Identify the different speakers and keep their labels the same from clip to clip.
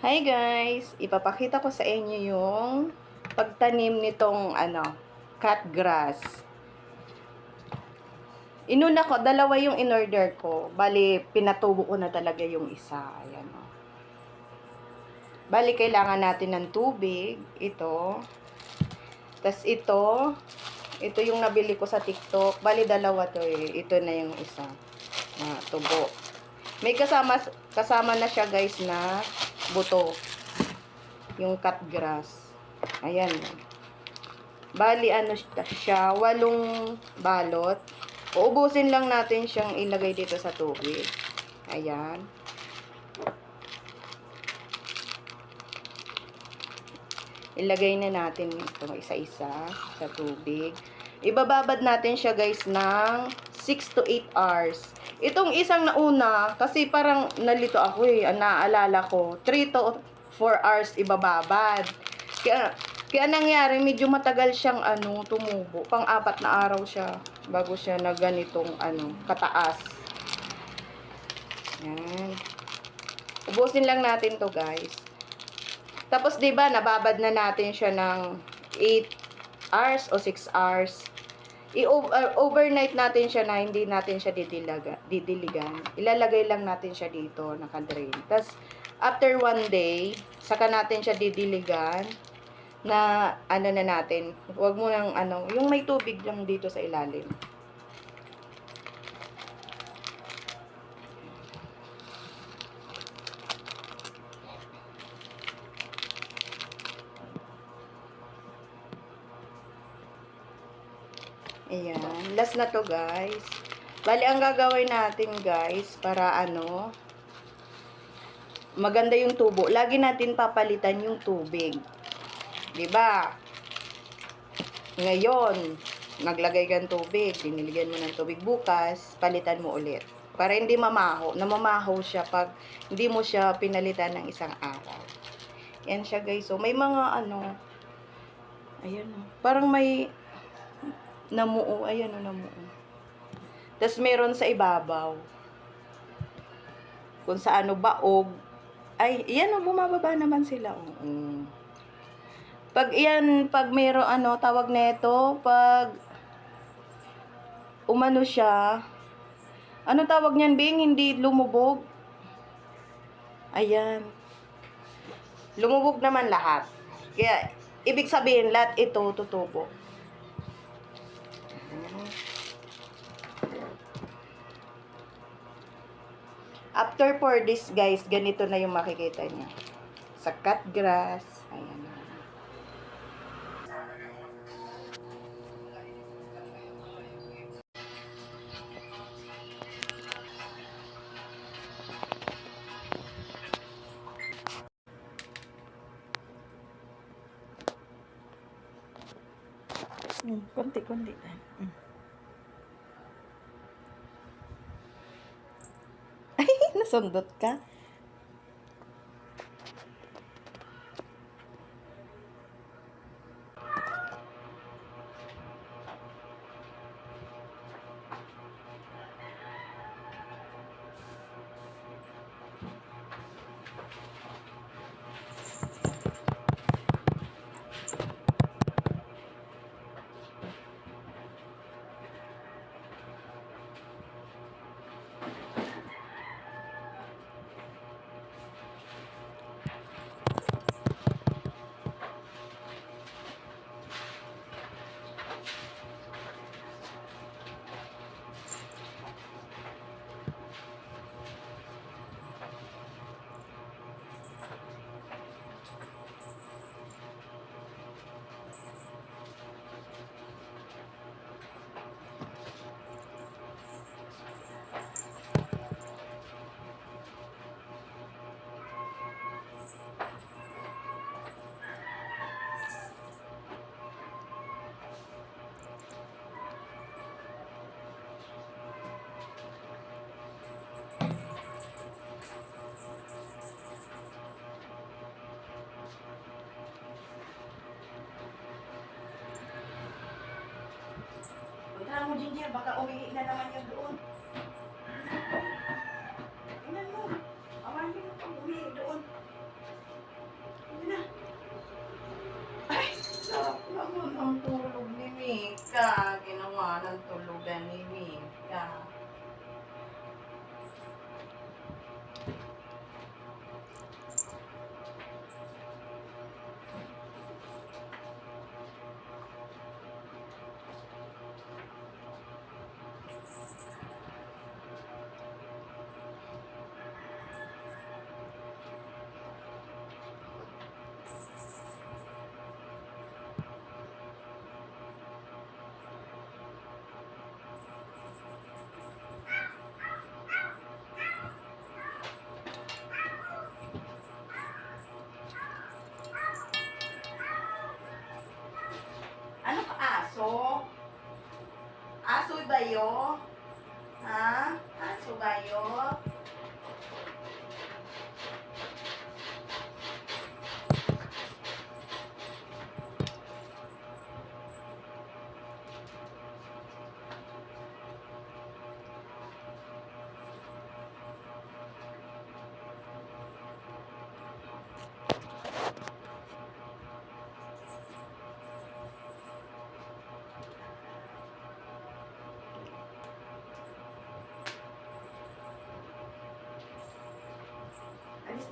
Speaker 1: Hi guys! Ipapakita ko sa inyo yung pagtanim nitong ano, cut grass. Inuna ko, dalawa yung in-order ko. Bali, pinatubo ko na talaga yung isa. Ayan o. Bali, kailangan natin ng tubig. Ito. Tapos ito. Ito yung nabili ko sa TikTok. Bali, dalawa to eh. Ito na yung isa. Ah, tubo. May kasama, kasama na siya guys na buto. Yung cut grass. Ayan. Bali, ano siya, walong balot. Uubusin lang natin siyang ilagay dito sa tubig. Ayan. Ilagay na natin ito isa-isa sa tubig. Ibababad natin siya guys ng 6 to 8 hours. Itong isang nauna, kasi parang nalito ako eh, naaalala ko, 3 to 4 hours ibababad. Kaya, kaya nangyari, medyo matagal siyang ano, tumubo. Pang-apat na araw siya bago siya na ganitong ano, kataas. Yan. Ubusin lang natin to guys. Tapos 'di ba nababad na natin siya ng 8 hours o 6 hours. I-overnight natin siya na hindi natin siya didilaga, didiligan. Ilalagay lang natin siya dito, naka-drain. Tapos, after one day, saka natin siya didiligan na ano na natin. Huwag mo nang ano, yung may tubig lang dito sa ilalim. Ayan. Last na to, guys. Bali, ang gagawin natin, guys, para ano, maganda yung tubo. Lagi natin papalitan yung tubig. ba? Ngayon, naglagay ka ng tubig, diniligan mo ng tubig. Bukas, palitan mo ulit. Para hindi mamaho. Namamaho siya pag hindi mo siya pinalitan ng isang araw. Yan siya, guys. So, may mga ano, ayan o. Parang may namuo. Ayan o, namuo. Tapos meron sa ibabaw. Kung sa ano, baog. Ay, yan o, bumababa naman sila. Oo. Pag yan, pag meron ano, tawag nito, pag umano siya, ano tawag niyan, Bing? Hindi lumubog. Ayan. Lumubog naman lahat. Kaya, ibig sabihin, lahat ito tutubo. After for this, guys, ganito na yung makikita niya. Sa cut grass. Hmm, konti, konti. Hmm. Ay, nasundot ka? mo, Ginger, baka uwi na naman yan doon. Tingnan mo. Awanin mo kung uwi doon. Tingnan na. Ay, sarap naman ang tulog ni Mika. Sugayo? Ha? Ha? Sugayo? Alis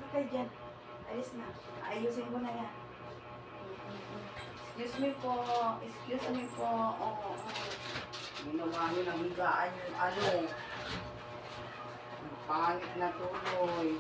Speaker 1: kayo dyan. Alis na. Ayusin mo na yan. Excuse me po. Excuse me po. Oo. Oh, Ginawa niyo ng higaan yung ano. Ang pangit na tuloy.